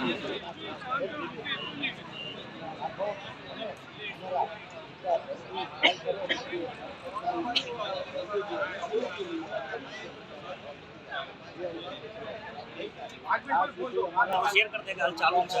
Share કરી દે હાલ ચાલુ છે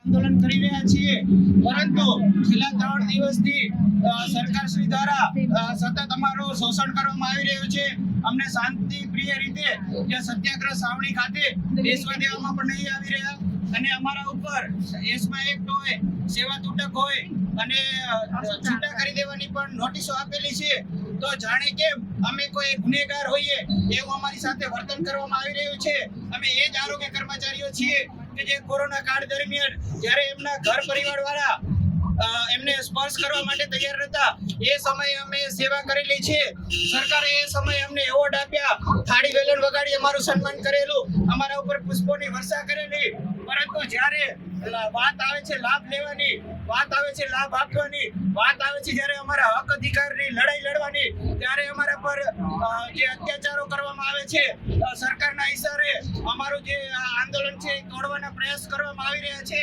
આંદોલન કરી રહ્યા છીએ. પરંતુ છેલ્લા ત્રણ દિવસથી સરકાર શ્રી દ્વારા સતત અમારું શોષણ કરવામાં આવી રહ્યું છે. અમને શાંતિ પ્રિય રીતે જે સત્યાગ્રહ સાવણી ખાતે બેસવા દેવામાં પણ નહીં આવી રહ્યા. અને અમારા ઉપર એસમાં એક હોય સેવા તૂટક હોય અને છૂટા કરી દેવાની પણ નોટિસો આપેલી છે. તો જાણે કેમ અમે કોઈ ગુનેગાર હોઈએ એવું અમારી સાથે વર્તન કરવામાં આવી રહ્યું છે. અમે એ જ આરોગ્ય કર્મચારીઓ છીએ કે જે કોરોના કાળ દરમિયાન જ્યારે એમના ઘર પરિવાર વાળા એમને સ્પર્શ કરવા માટે તૈયાર હતા એ સમયે અમે સેવા કરેલી છે. સરકારે એ સમયે અમને એવોર્ડ આપ્યા. થાળી વેલણ વગાડી અમારું સન્માન કરેલું. અમારા ઉપર પુષ્પોની વર્ષા કરેલી. પરંતુ જ્યારે વાત આવે છે લાભ લેવાની, વાત આવે છે લાભ આપવાની, વાત આવે છે જ્યારે અમારા હક અધિકારની લડાઈ લડવાની, ત્યારે અમારા પર જે અત્યાચારો કરવામાં આવે છે સરકારના ઈશારે અમારું જે આંદોલન છે તોડવાના પ્રયાસ કરવામાં આવી રહ્યા છે.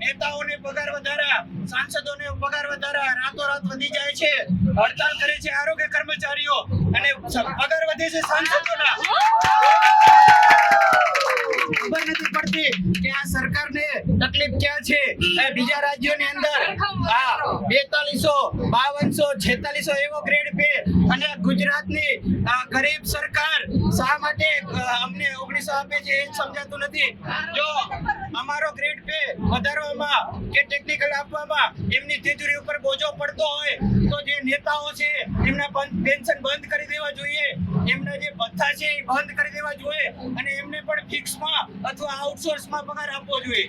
નેતાઓને પગાર વધારા, સાંસદોને પગાર વધારા રાતોરાત વધી જાય છે. હડતાલ કરે છે આરોગ્ય કર્મચારીઓ અને પગાર વધે છે સાંસદોના છે. બીજા રાજ્યોની અંદર. હા, બેતાલીસો, બાવનસો, છેતાલીસો એવો ગ્રેડ પે અને ગુજરાતની ગરીબ સરકાર શા માટે અમને ઓગણીસો આપે છે એ સમજાતું નથી. જો અમારો ગ્રેડ પે વધારવામાં કે ટેકનિકલ આપવામાં એમની તિજોરી ઉપર બોજો પડતો હોય, તો જે નેતાઓ છે, એમના પેન્શન બંધ કરી દેવા જોઈએ. એમના જે ભથ્થા છે એ બંધ કરી દેવા જોઈએ. અને એમને પણ ફિક્સમાં અથવા આઉટસોર્સમાં પગાર આપવો જોઈએ.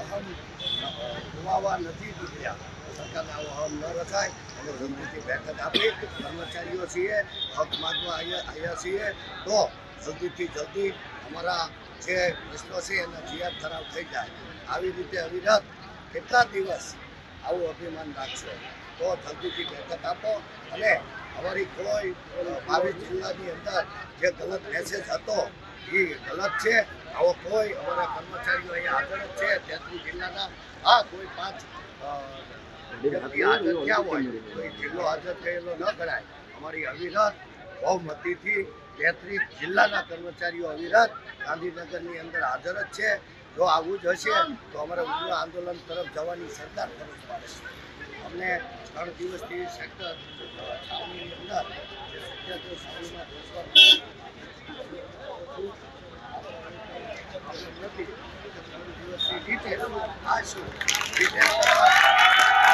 અહમ ગુમાવા નથી દીધા સરકારને આવો અહમ ન રખાય. અને જલ્દીથી બેઠક આપી. કર્મચારીઓ છીએ, હક માગવા આવ્યા આવ્યા છીએ. તો જલ્દીથી જલ્દી અમારા જે પ્રશ્નો છે એના જીયાદ ખરાબ થઈ જાય. આવી રીતે અવિરત કેટલા દિવસ આવું અભિમાન રાખશો? તો જલ્દીથી બેઠક આપો અને અમારી કોઈ બાવીસ જિલ્લાની અંદર જે ગલત મેસેજ હતો એ ગલત છે. આવો કોઈ અમારા કર્મચારીઓ અહીંયા હાજર જ છે. તેત્રીસ જિલ્લાના હા કોઈ પાંચ વ્યક્તિ હાજર થયા હોય. કોઈ જિલ્લો હાજર થયેલો ન ગણાય. અમારી અવિરત બહુમતીથી તેત્રીસ જિલ્લાના કર્મચારીઓ અવિરત ગાંધીનગરની અંદર હાજર જ છે. જો આવું જ હશે તો અમારે ઉગ્ર આંદોલન તરફ જવાની સરકાર ફરજ પાડશે અમને ત્રણ દિવસથી સેક્ટર છાવણીની અંદર જે સત્યાગ્રહ છાવણીમાં બેસવાનું નથી ત્રણ